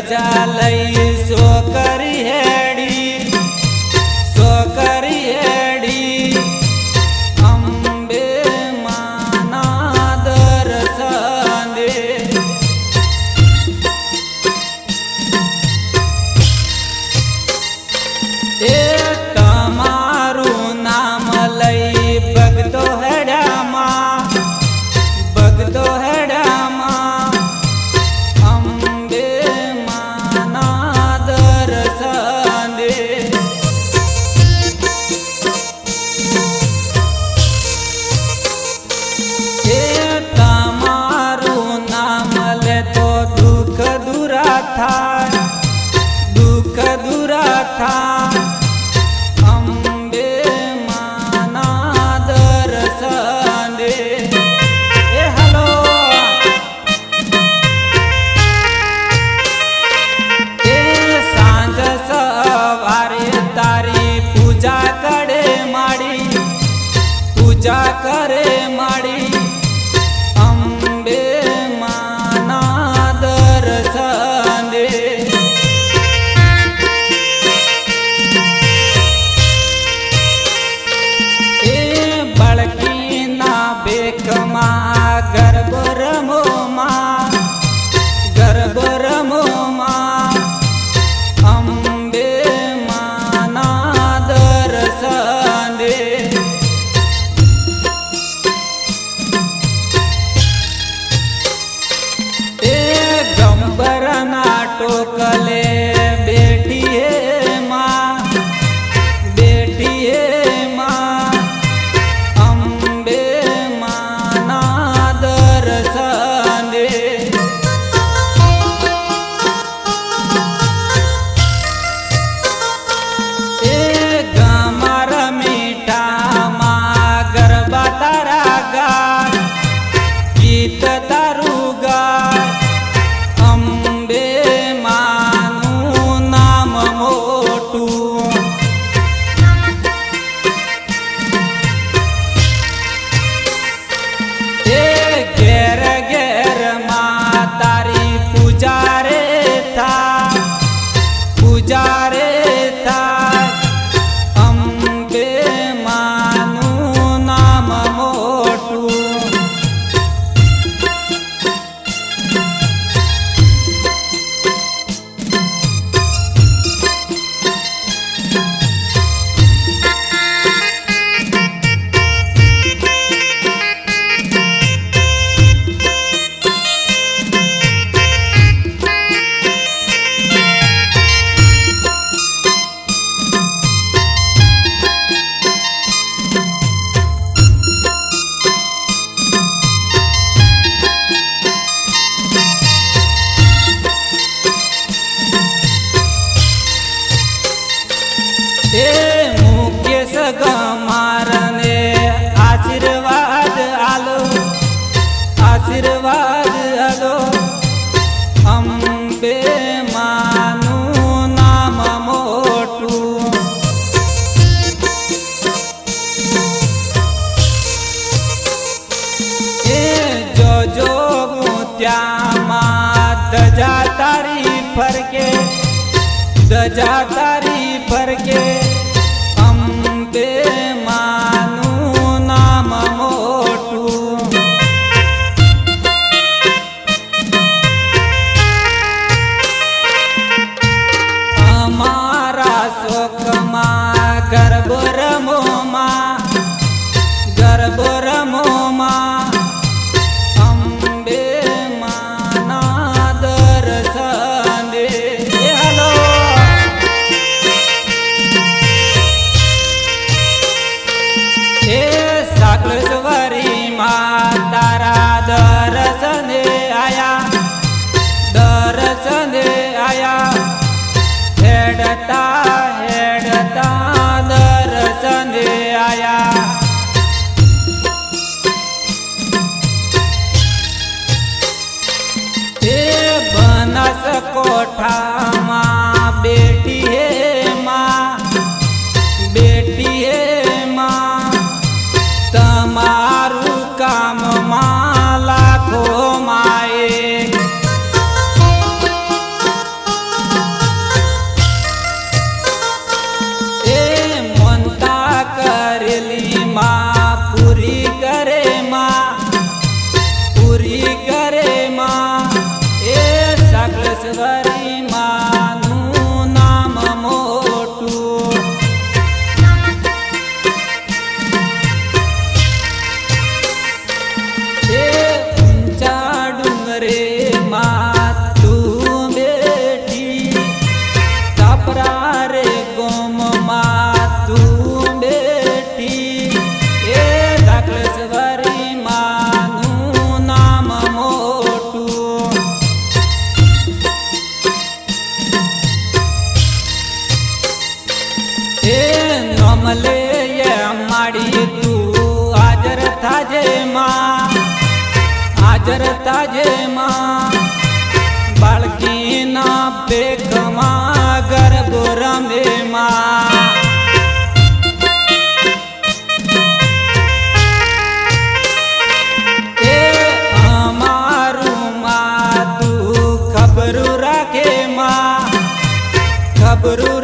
રજા લઈ પૂજા કરે માડી પૂજા કરે কালে दजा तारी भर के રે ગોમમાં તું બેટી. એ દાખલસવરી માનું નામ મોટું. એ નમલે માડી તું હાજર થાજે માં. હાજર તાજે માં. ಗುರು